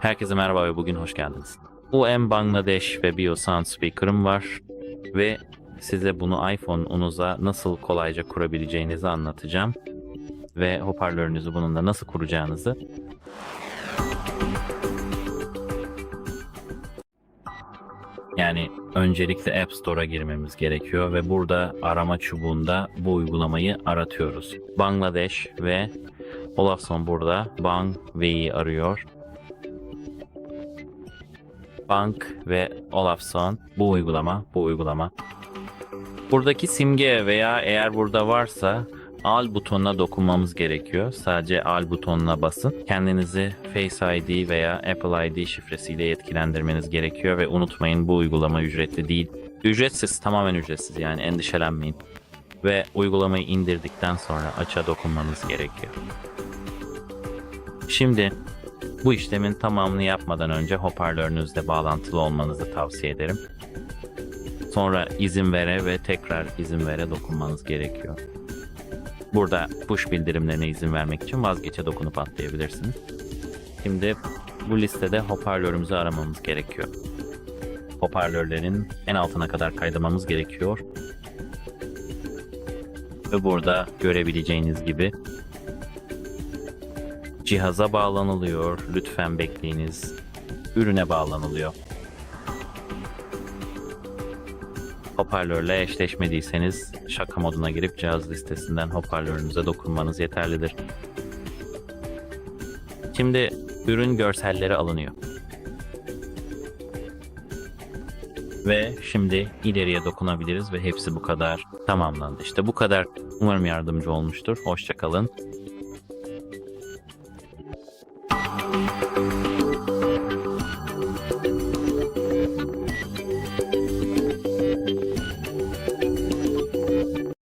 Herkese merhaba ve bugün hoş geldiniz. UM Bangladesh ve BioSound Speaker'ım var ve size bunu iPhone unuza nasıl kolayca kurabileceğinizi anlatacağım ve hoparlörünüzü bununla nasıl kuracağınızı Yani öncelikle App Store'a girmemiz gerekiyor ve burada arama çubuğunda bu uygulamayı aratıyoruz. Bangladesh ve Olafson burada Bang V'yi arıyor. Bank ve Olafson bu uygulama, bu uygulama. Buradaki simge veya eğer burada varsa al butonuna dokunmamız gerekiyor. Sadece al butonuna basın. Kendinizi Face ID veya Apple ID şifresiyle yetkilendirmeniz gerekiyor ve unutmayın bu uygulama ücretli değil. Ücretsiz, tamamen ücretsiz yani endişelenmeyin. Ve uygulamayı indirdikten sonra aça dokunmanız gerekiyor. Şimdi bu işlemin tamamını yapmadan önce hoparlörünüzle bağlantılı olmanızı tavsiye ederim. Sonra izin vere ve tekrar izin vere dokunmanız gerekiyor. Burada push bildirimlerine izin vermek için vazgeçe dokunup atlayabilirsiniz. Şimdi bu listede hoparlörümüzü aramamız gerekiyor. Hoparlörlerin en altına kadar kaydırmamız gerekiyor. Ve burada görebileceğiniz gibi cihaza bağlanılıyor. Lütfen bekleyiniz. Ürüne bağlanılıyor. Hoparlörle eşleşmediyseniz şaka moduna girip cihaz listesinden hoparlörünüze dokunmanız yeterlidir. Şimdi ürün görselleri alınıyor. Ve şimdi ileriye dokunabiliriz ve hepsi bu kadar tamamlandı. İşte bu kadar. Umarım yardımcı olmuştur. Hoşçakalın.